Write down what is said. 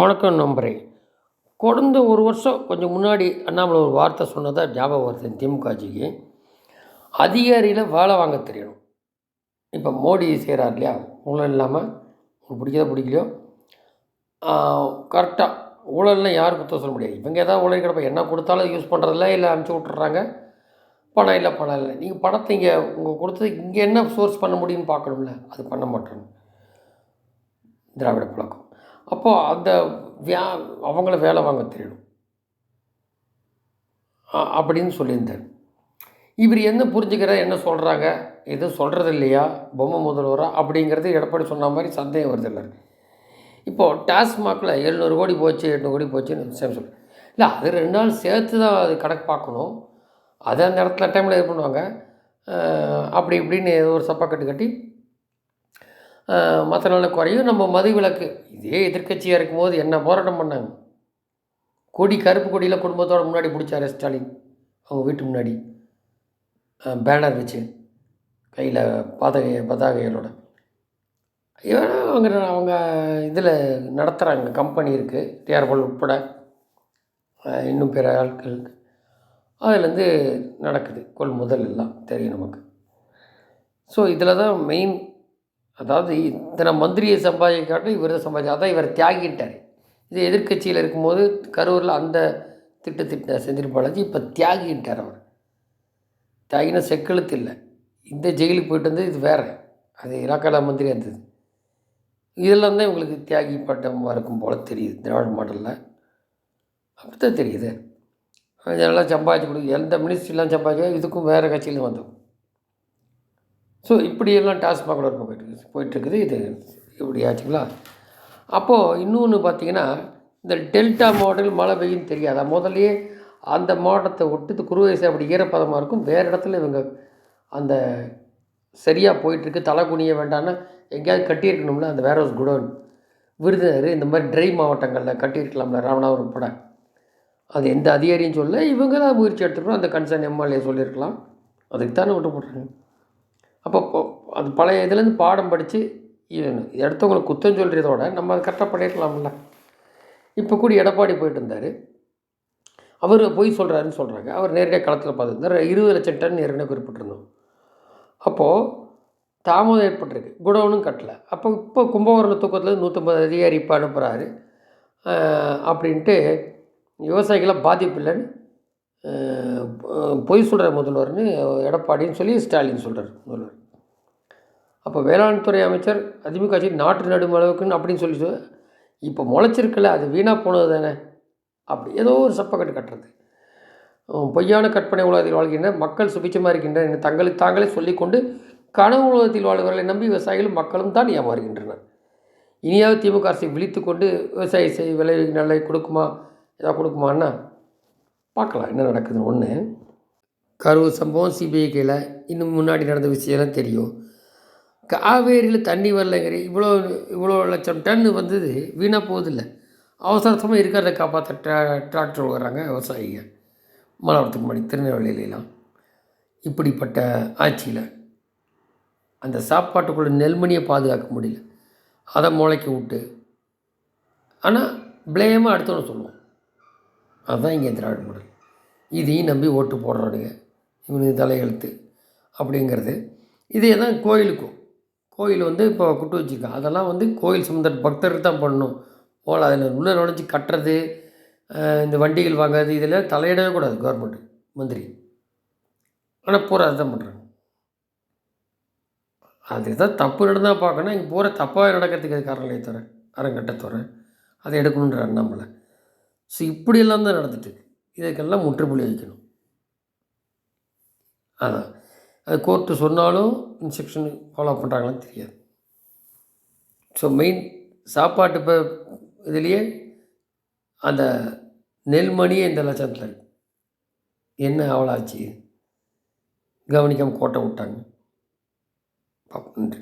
வணக்கம் நம்பரே கடந்த ஒரு வருஷம் கொஞ்சம் முன்னாடி அண்ணாமலை ஒரு வார்த்தை சொன்னதாக ஞாபகம் வருது திமுகஜிக்கு. அதிகாரியில் வேலை வாங்க தெரியணும். இப்போ மோடி செய்கிறார் இல்லையா? ஊழல் இல்லாமல் உங்களுக்கு பிடிக்கதா பிடிக்கலையோ? கரெக்டாக ஊழல்லாம் யார் குத்தம் சொல்ல முடியாது. இவங்க ஏதாவது ஊழல் கிடப்ப என்ன கொடுத்தாலும் யூஸ் பண்ணுறதில்ல இல்லை அனுப்பிச்சி விட்டுறாங்க. பணம் இல்லை பணம் இல்லை. நீங்கள் பணத்தை இங்கே உங்கள் கொடுத்தது இங்கே என்ன சோர்ஸ் பண்ண முடியும்னு பார்க்கணும்ல? அது பண்ண மாட்டேன் திராவிட பழக்கம். அப்போது அந்த வியா அவங்கள வேலை வாங்க தெரியணும் அப்படின்னு சொல்லியிருந்தார். இவர் என்ன புரிஞ்சுக்கிறார் என்ன சொல்கிறாங்க எதுவும் சொல்கிறது இல்லையா பொம்மை முதல்வரா அப்படிங்கிறது எடப்பாடி சொன்ன மாதிரி சந்தேகம் வருது இல்லை இப்போது டாஸ்மாகில் எழுநூறு கோடி போச்சு எட்நூறு கோடி போச்சுன்னு சேம் சொல்லு இல்லை அது ரெண்டு நாள் சேர்த்து தான் அது கணக்கு பார்க்கணும். அதை அந்த இடத்துல டைமில் இது பண்ணுவாங்க. அப்படி இப்படின்னு ஏதோ ஒரு சப்பாக்கட்டு கட்டி மற்ற நாளில் குறையும். நம்ம மது விலக்கு இதே எதிர்க்கட்சியாக இருக்கும்போது என்ன போராட்டம் பண்ணாங்க? கொடி கருப்பு கொடியில் குடும்பத்தோட முன்னாடி பிடிச்சாரு ஸ்டாலின். அவங்க வீட்டு முன்னாடி. பேனர் வச்சு. கையில் பதகை பதாகைகளோட. ஏன்னா அவங்க அவங்க இதில் நடத்துகிறாங்க கம்பெனி இருக்குது டிஆர்போல் உட்பட. இன்னும் பிற ஆட்கள் அதுலேருந்து நடக்குது. கொள்முதல் எல்லாம் தெரியும் நமக்கு. ஸோ இதில் தான் மெயின் அதாவது இத்தனை மந்திரியை சம்பாதிக்காட்டும் இவர் சம்பாதிச்சு அதான் இவர் தியாகிட்டார் இது எதிர்க்கட்சியில் இருக்கும்போது கரூரில் அந்த திட்டு திட்ட செந்தில் பாலாஜி இப்போ தியாகிட்டார் அவர். தியாகின செக்கெழுத்து இல்லை. இந்த ஜெயிலுக்கு போயிட்டு வந்து இது வேறு. அது இலாக்கால மந்திரியாக இருந்தது. இதெல்லாம் தான் இவங்களுக்கு தியாகி பட்டம் இருக்கும் போல் தெரியுது. திராவிட மாடலில். அப்படி தான் தெரியுது. அதெல்லாம் சம்பாதிச்சு கொடுக்கு எந்த மினிஸ்ட்ரிலாம் சம்பாதிச்சா இதுக்கும் வேறு கட்சியில் வந்தோம். ஸோ இப்படியெல்லாம் டாஸ்மாகில் ஒரு போயிட்டு இருக்குது. போயிட்டுருக்குது இது இப்படி ஆச்சுங்களா? அப்போது இன்னொன்று பார்த்தீங்கன்னா இந்த டெல்டா மாடல் மழை பெய்யும் தெரியாதா? முதல்லையே அந்த மாவட்டத்தை விட்டு குருவயசு அப்படி ஈரப்பதமாக இருக்கும். வேறு இடத்துல இவங்க அந்த சரியாக போயிட்டுருக்கு. தலை குனிய வேண்டாம்னா எங்கேயாவது கட்டியிருக்கணும்ல? அந்த வேர் ஹவுஸ் குடோன். விருதுநகர் இந்த மாதிரி ட்ரை மாவட்டங்களில் கட்டியிருக்கலாம்ல? ராமநாதபுரம் உட்பட அது எந்த அதிகாரியும் சொல்ல இவங்க தான் முயற்சி எடுத்துக்கணும். அந்த கன்சர்ன் எம்எல்ஏ சொல்லியிருக்கலாம். அதுக்கு தானே விட்டு போட்டுருங்க அப்போ அது பழைய இதுலேருந்து பாடம் படித்து எடுத்தவங்களுக்கு குத்தம் சொல்கிறதோட நம்ம அதை கரெக்டாக பண்ணியிருக்கலாம்ல இப்போ கூட எடப்பாடி போயிட்டு இருந்தார். அவர் பொய் சொல்கிறாருன்னு சொல்கிறாங்க அவர் நேரடியாக களத்தில் பார்த்துருந்தார். இருபது லட்சம் டன் ஏற்கனவே குறிப்பிட்டிருந்தோம். அப்போது தாமதம் ஏற்பட்டிருக்கு. குடோனும் கட்டலை. அப்போ இப்போ கும்பகோணம் தூக்கத்தில் நூற்றம்பது அதிகாரி இப்போ அனுப்புகிறாரு அப்படின்ட்டு விவசாயிகளை பாதிப்பு இல்லைன்னு பொய் சொல்கிற முதல்வர்னு எடப்பாடின்னு சொல்லி ஸ்டாலின் சொல்கிறார் முதல்வர். அப்போ வேளாண் துறை அமைச்சர் அதிமுக ஆட்சி நாட்டு நடும் அளவுக்குன்னு அப்படின்னு சொல்லி இப்போ முளைச்சிருக்கல அது வீணாக போனது தானே? அப்படி ஏதோ ஒரு சப்பக்கட்டு கட்டுறது. பொய்யான கற்பனை உலகத்தில் வாழ்கின்ற மக்கள் சுபிச்சமாக இருக்கின்ற என்று தங்களுக்கு தாங்களே சொல்லிக்கொண்டு கனவு உலகத்தில் வாழ்வர்களை நம்பி விவசாயிகளும் மக்களும் தான் ஏமாறுகின்றனர். இனியாவது திமுக அரசை விழித்து கொண்டு விவசாய செய் விலை நல்ல கொடுக்குமா ஏதாவது கொடுக்குமான்னா பார்க்கலாம் என்ன நடக்குதுன்னு ஒன்று கரூர் சம்பவம் சிபிஐ கையில் இன்னும் முன்னாடி நடந்த விஷயம்லாம் தெரியும். காவேரியில் தண்ணி வரலைங்கிற இவ்வளோ இவ்வளோ லட்சம் டன் வந்தது வீணாக போகுதில்ல. அவசரமாக இருக்கிறத காப்பாற்ற ட்ரா டிராக்டர் வர்றாங்க விவசாயிங்க. மலவரத்துக்கு முன்னாடி திருநெல்வேலியிலாம் இப்படிப்பட்ட ஆட்சியில் அந்த சாப்பாட்டுக்குள்ள நெல்மணியை பாதுகாக்க முடியல. அதை முளைக்க விட்டு. ஆனால் ப்ளேமாக அடுத்தவனை சொல்லுவோம். அதுதான் இங்கே திராவிட மாடல். இதையும் நம்பி ஓட்டு போடுறானுங்க. இவனுக்கு தலையெழுத்து அப்படிங்கிறது. இதே தான் கோயிலுக்கும். கோயில் வந்து இப்போ குட்டு வச்சுருக்கோம் அதெல்லாம் வந்து கோயில் சம்மந்த பக்தருக்கு தான் பண்ணணும். போல் அதில் உள்ள நுழைஞ்சி கட்டுறது இந்த வண்டிகள் வாங்குறது இதில் தலையிடவே கூடாது கவர்மெண்ட் மந்திரி. ஆனால் பூரா அதுதான் பண்ணுறாங்க அதுதான் தப்பு நடந்தால் பார்க்கணும். இங்கே பூரா தப்பாக நடக்கிறதுக்கு அது காரணம் இல்லை தவிர அறங்கட்ட அதை எடுக்கணுன்ற அண்ணாமலை ஸோ இப்படியெல்லாம் தான் நடந்துட்டு இதுக்கெல்லாம் முற்றுப்புள்ளி வைக்கணும். அதான் அது கோர்ட்டு சொன்னாலும் இன்ஸ்ட்ரக்ஷன் ஃபாலோ பண்ணுறாங்களான்னு தெரியாது. ஸோ மெயின் சாப்பாட்டு இப்போ இதுலேயே அந்த நெல்மணியே இந்த லட்சத்தில் என்ன அவளாச்சு கவனிக்காமல் கோட்டை விட்டாங்க. பார்ப்போம் நன்றி.